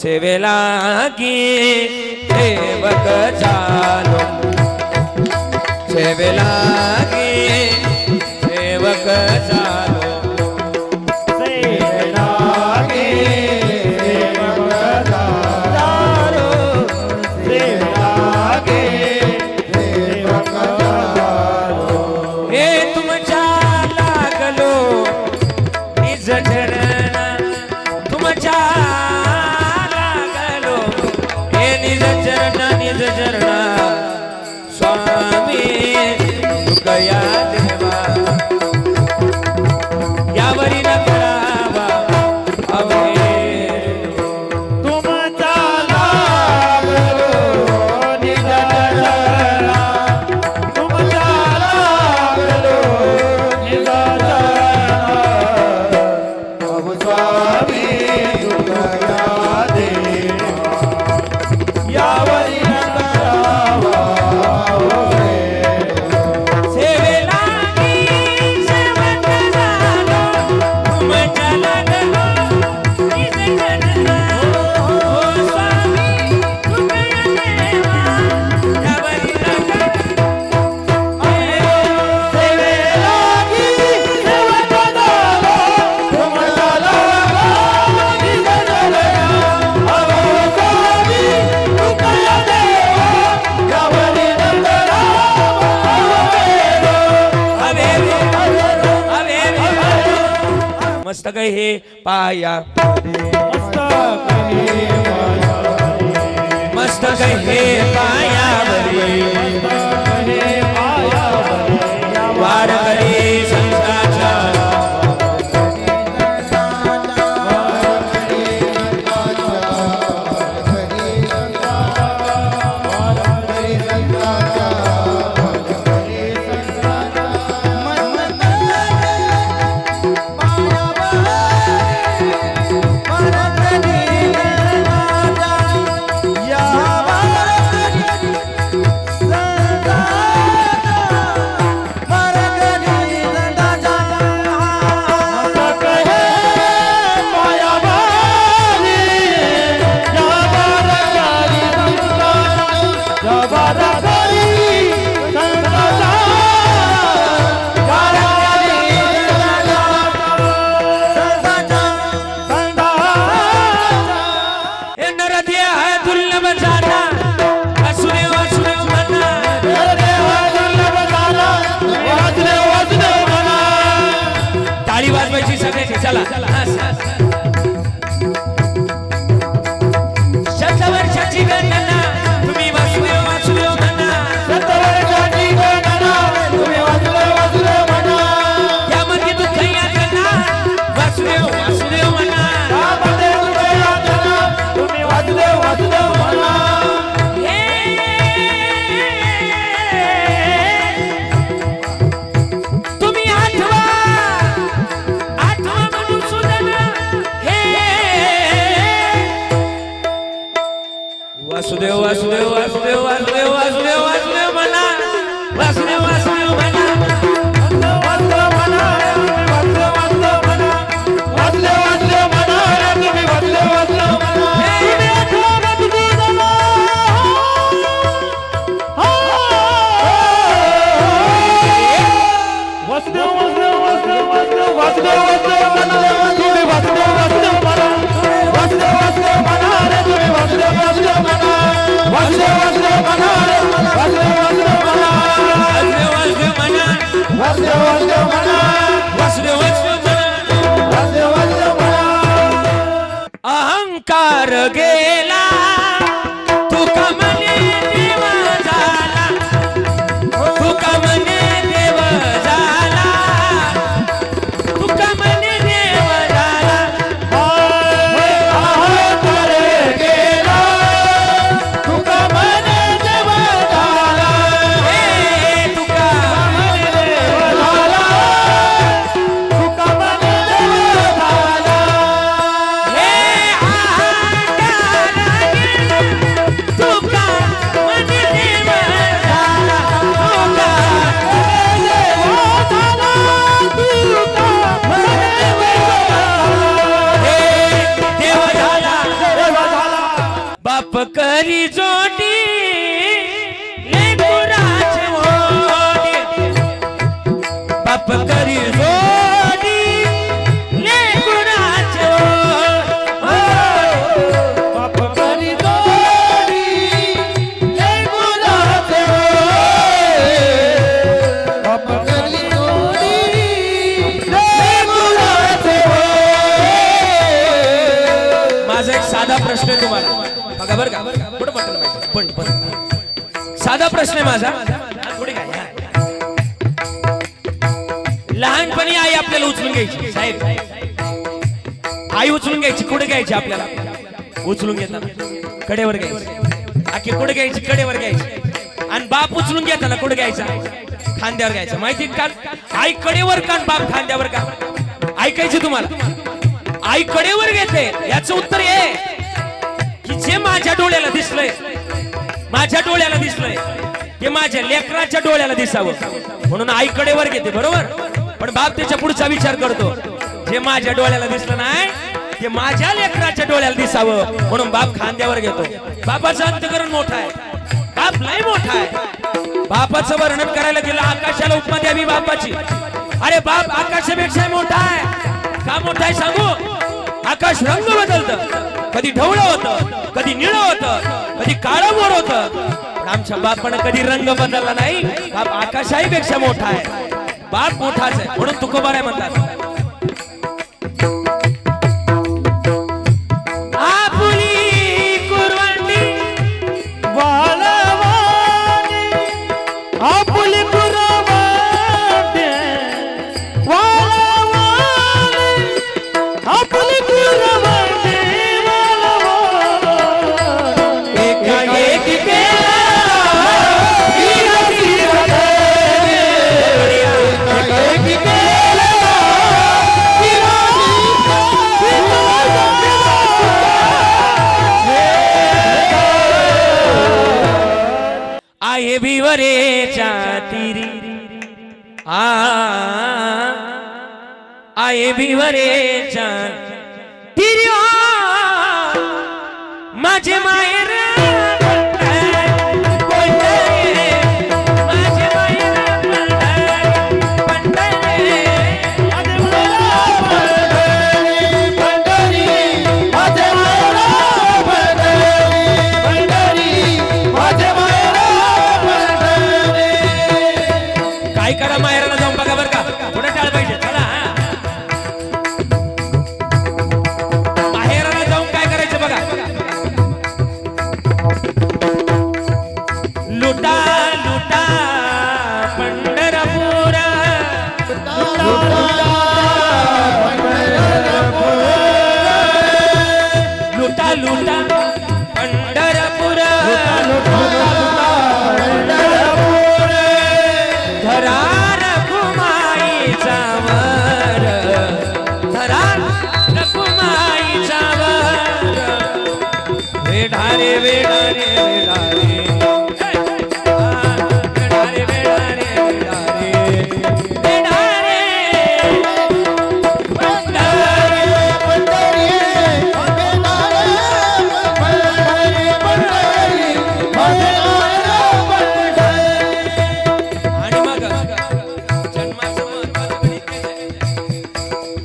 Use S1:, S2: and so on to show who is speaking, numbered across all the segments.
S1: सेवेला की सेवक झालो सेवेला की सेवक झालो पाया. मस्तक हे पायावरी. 下来。下来 আসলে Hallelujah.
S2: माझा एक साधा प्रश्न आहे तुम्हाला. बघा बरं का. कुठं पटलं पाहिजे पण पण. साधा प्रश्न आहे माझा. हा, काय लहानपणी आई आपल्याला उचलून घ्यायची. साहेब आई उचलून घ्यायची. कुठे घ्यायची आपल्याला? उचलून घेताना. कडेवर घ्यायची. आखी कुठे घ्यायची? कडेवर घ्यायची. आणि बाप उचलून घेताना कुठे घ्यायचा? खांद्यावर घ्यायचा. माहिती का? आई कडेवर का बाप खांद्यावर का? ऐकायची तुम्हाला? आई कडेवर घेते. याचं उत्तर हे. की जे माझ्या डोळ्याला दिसलंय माझ्या डोळ्याला दिसलंय ते माझ्या लेकराच्या डोळ्याला दिसावं. म्हणून आई कडेवर घेते बरोबर? पण बाप त्याच्या पुढचा विचार करतो जे माझ्या डोळ्याला दिसलं नाही ते माझ्या लेकराच्या डोळ्याला दिसावं. म्हणून बाप खांद्यावर घेतो. बापाचं अंतकरण मोठं आहे. बाप लय मोठा आहे. बापाचं वर्णन करायला गेलं आकाशाला उपमा द्यावी बापाची. अरे बाप आकाशापेक्षा मोठा आहे. का मोठा आहे सांगू? आकाश रंग बदलत. कधी ढवळं होत कधी निळ होत कधी काळं मोर होत. पण आमच्या बापानं कधी रंग बदलला नाही. बाप आकाशाही पेक्षा मोठा आहे. बाप मोठाच आहे म्हणून तुकोबार आहे म्हणतात. आपली आहे भिवरेच्या तिरी आ आहे भिवरेच्या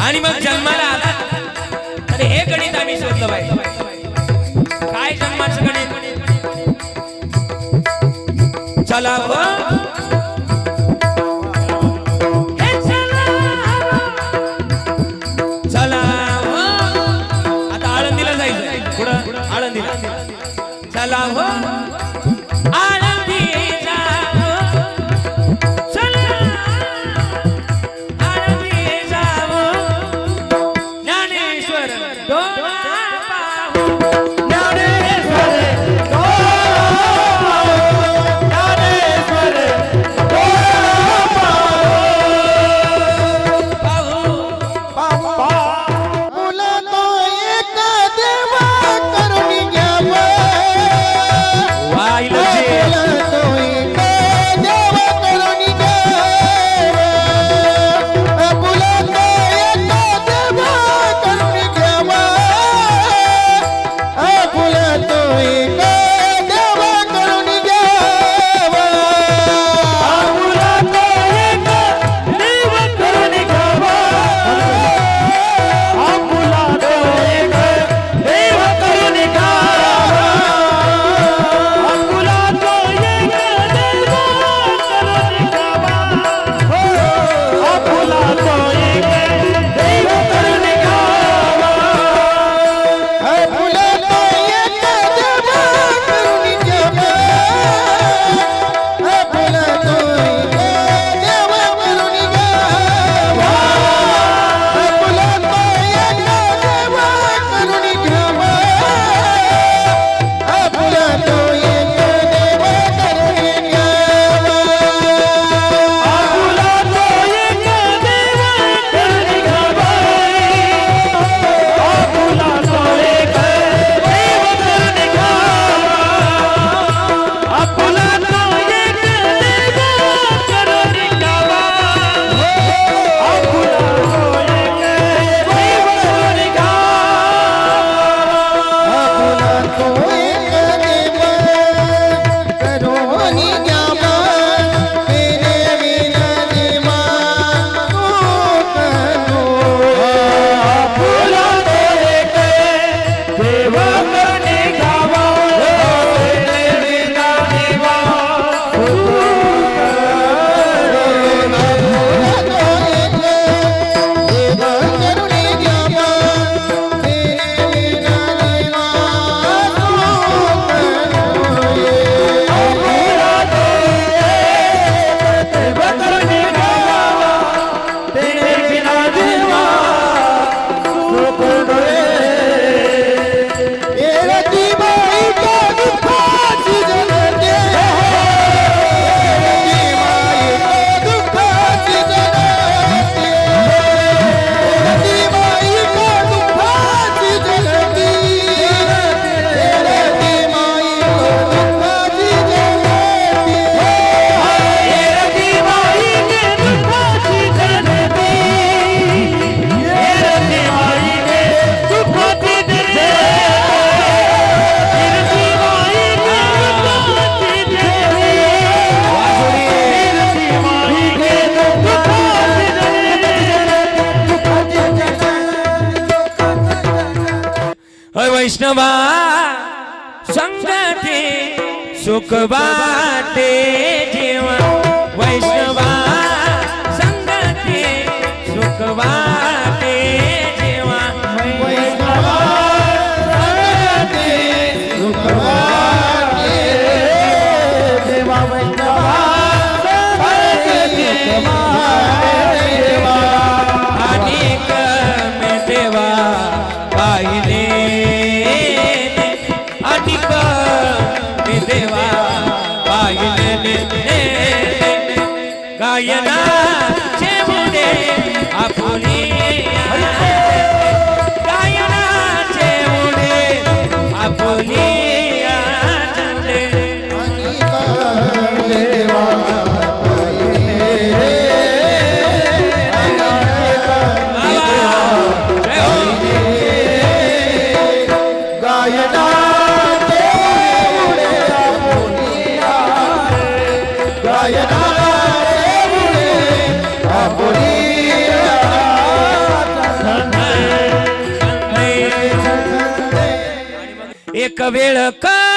S2: आणि मग जन्माला आला तर हे गणित आम्ही शोधलं पाहिजे काय जन्माचं गणित? चला Goodbye. वेळ का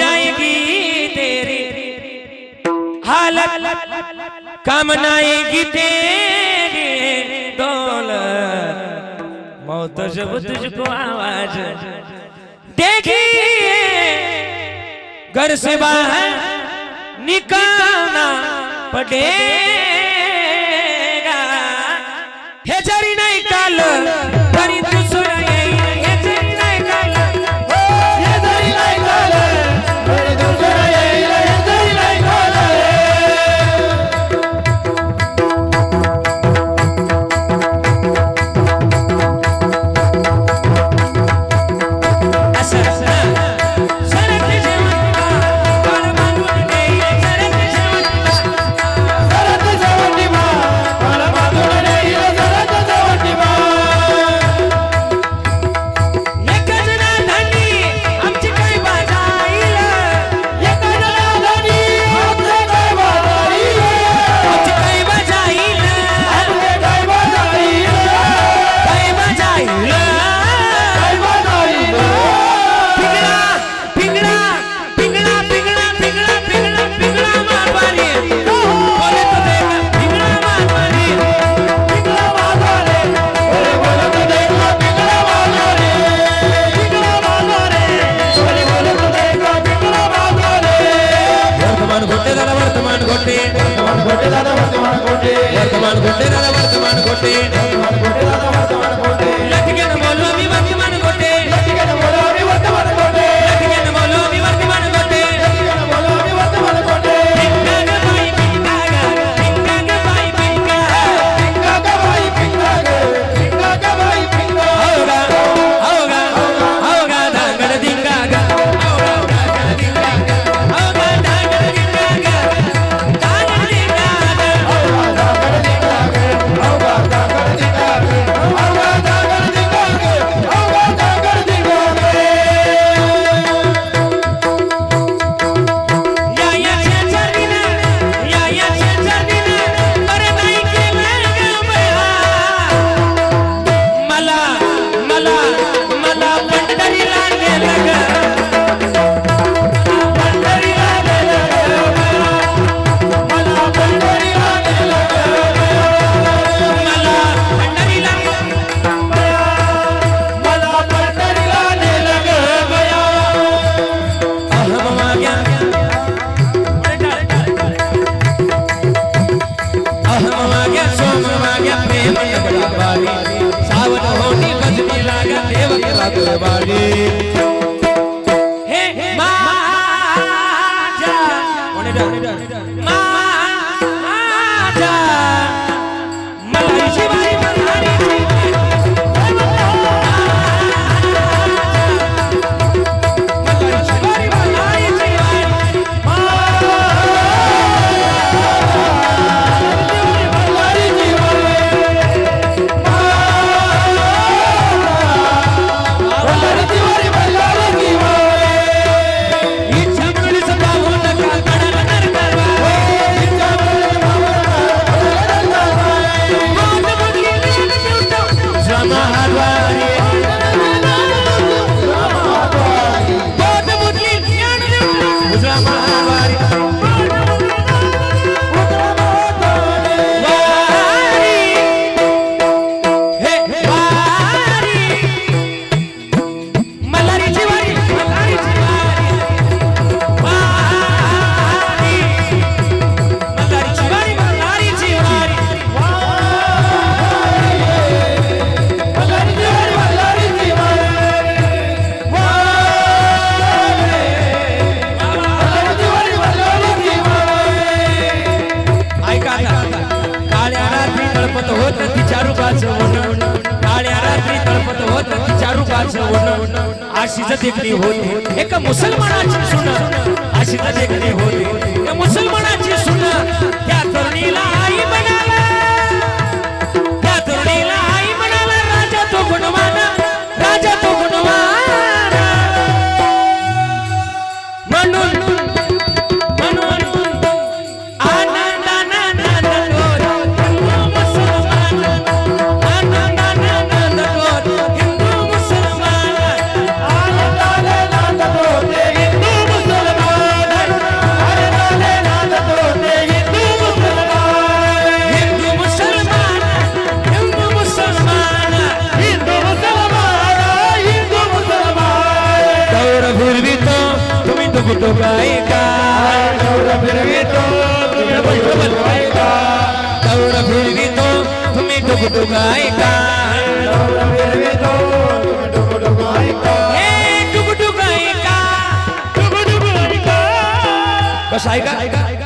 S2: जाएगी तेरी। हालत कम नाएगी तेरी। दौलत। मौत जब तुझको आवाज़ देखी घर से बाहर निकलना पड़ेगा। हे जरी नहीं काल। होती फिरवितो हे टुकुटुक ऐका टुकुटुक ऐका कसं ऐका।